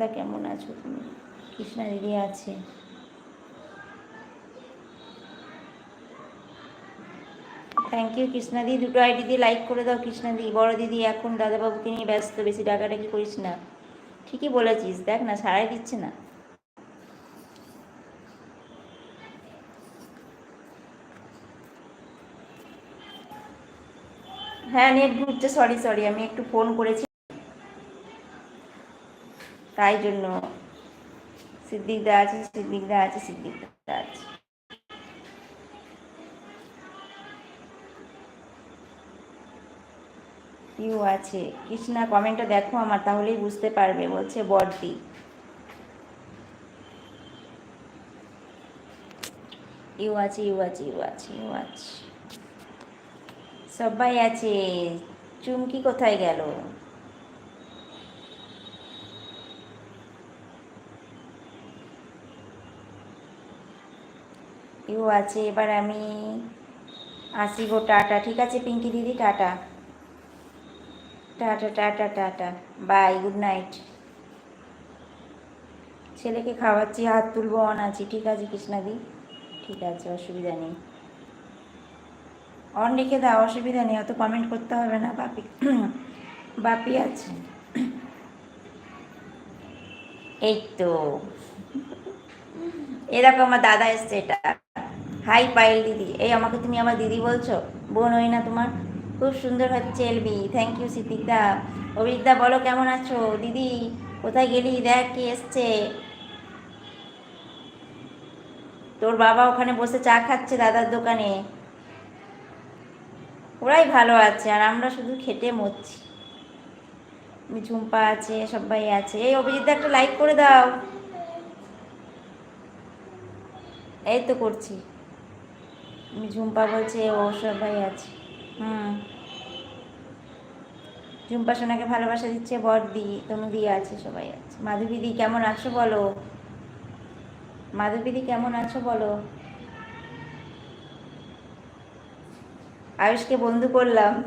দা কেমন আছো তুমি? কৃষ্ণা দিদি আছে। থ্যাংক ইউ কৃষ্ণা দি। দুটো আইডি দিয়ে লাইক করে দাও কৃষ্ণা দি। বড় দিদি এখন দাদাবাবুকে নিয়ে ব্যস্ত, বেশি ডাকাডাকি করিস না। ঠিকই বলেছিস, দেখ না সারাই দিচ্ছে না। হ্যাঁ নেট ঘুরছে সরি সরি আমি একটু ফোন করেছি। তাই জন্য সিদ্দিকদা আছে সিদ্দিকদা আছে সিদ্দিকদা আছে। ইউ আছে। কৃষ্ণা কমেন্টটা দেখো আমার, তাহলেই বুঝতে পারবে, বলছে বড়দি ইউ আছে ইউ আছে ইউ আছে ইউ আছে। সবাই আছে। চুমকি কোথায় গেল? ইউ আছে, এবার আমি আসি গো, টাটা। ঠিক আছে, পিঙ্কি দিদি, tata. Tata tata tata. Bye, good night. ছেলেকে খাওয়াচ্ছি, হাত তুলবো, অন আছি। ঠিক আছে কৃষ্ণাদি ঠিক আছে, অসুবিধা নেই। অন রেখে দাও, অসুবিধা নেই, অত কমেন্ট করতে হবে না। বাপি বাপি আছে। এই তো। এরকম আমার দাদা এসছে, এটা। হাই পায়েল দিদি, এই আমাকে তুমি আমার দিদি বলছো? বোন হই না তোমার। খুব সুন্দর হচ্ছে এলবি থ্যাংক ইউ সিদ্দিকদা অভিজিৎদা বলো কেমন আছো? দিদি, কোথায় গেলি? দেখ কে এসছে। তোর বাবা ওখানে বসে চা খাচ্ছে দাদার দোকানে। ওরাই ভালো আছে, আর আমরা শুধু খেটে মরছি। ঝুম্পা আছে, সবাই আছে। এই অভিজিৎদা, একটা লাইক করে দাও। এই তো করছি। ঝুম্পা বলছে ও সবাই আছে। হুম। ঝুম্পা সোনাকে ভালোবাসা দিচ্ছে বড়দি তনুদি আছে সবাই আছে। মাধবীদি কেমন আছো বলো? মাধবীদি কেমন আছো বলো? আয়ুষকে বন্ধু করলাম।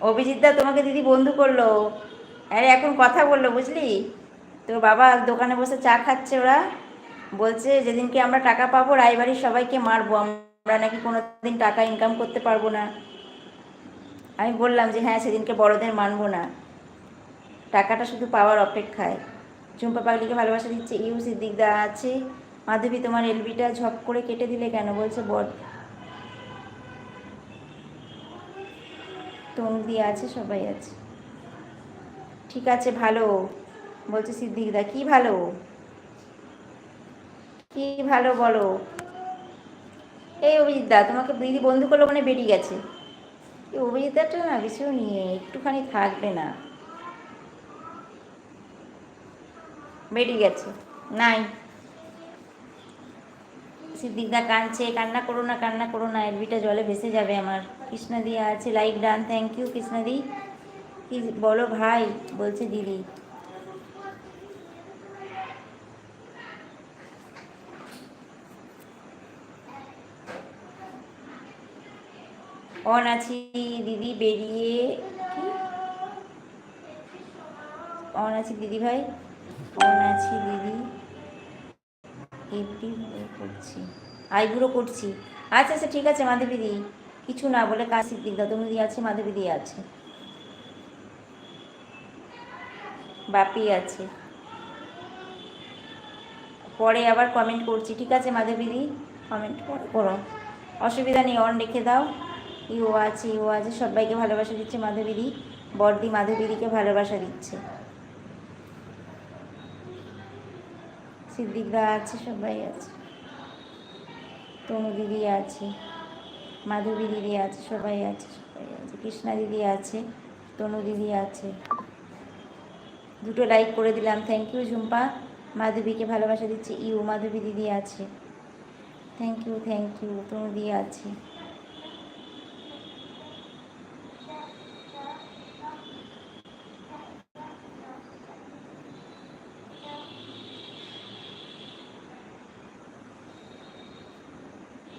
অভিজিৎদা তোমাকে দিদি বন্ধু করল। আরে এখন কথা বলল বুঝলি? তোর বাবা দোকানে বসে চা খাচ্ছে ওরা। বলছে, যেদিনকে আমরা টাকা পাবো, রায়বাড়ির সবাইকে মারবো। আমরা নাকি কোনো দিন টাকা ইনকাম করতে পারব না। আমি বললাম যে হ্যাঁ সেদিনকে বড়দের মানবো না। টাকাটা শুধু পাওয়ার অপেক্ষায়। ঝুম্পা পাগলিকে ভালোবাসা দিচ্ছে, ইউ সিদ্দিকদা আছে। মাধবী, তোমার এলবিটা ঝপ করে কেটে দিলে কেন? বলছে বড় তনুদি আছে, সবাই আছে। ঠিক আছে, ভালো। বলছে, সিদ্দিকদা, কি ভালো? কি ভালো বলো? এই অভিজিৎদা, তোমাকে দিদি বন্ধু করল মানে বেরিয়ে গেছে। এই অভিজিৎদাটা না ভীষণ নিয়ে একটুখানি থাকবে না। বেরিয়ে গেছে। নাই। সিদ্দিকদা কাঁদছে, কান্না করো না, কান্না করো না, এলবিটা জলে ভেসে যাবে আমার। কৃষ্ণা দি আছে, like done, thank you Krishna দি কি বলো ভাই? বলছে দিদি। অন আছি, দিদি বেরিয়ে অন আছি দিদি ভাই, অন আছি দিদি। এভরি করছি আইবুড়ো করছি। আচ্ছা আচ্ছা ঠিক আছে মাধবীদি কিছু না বলে কাজ সিদ্দিকদা তুমি দিয়ে আছে মাধবীদি আছে। বাপি আছে। পরে আবার কমেন্ট করছি, ঠিক আছে মাধবীদি কমেন্ট পরে করো। অসুবিধা নেই অন রেখে দাও। ইও আছে ইও আছে, সবাইকে ভালোবাসা দিচ্ছে মাধবীদি। বর্দি মাধবীদিকে ভালোবাসা দিচ্ছে। সিদ্দিকদা আছে, সবাই আছে। তনু দিদি আছে মাধবী দিদি আছে, সবাই আছে সবাই আছে। কৃষ্ণা দিদি আছে তনু দিদি আছে। দুটো লাইক করে দিলাম। Thank you Jhumpa. মাধবীকে ভালোবাসা দিচ্ছে ইউ মাধবী দিদি আছে। Thank you thank you Tanu দিদি আছে।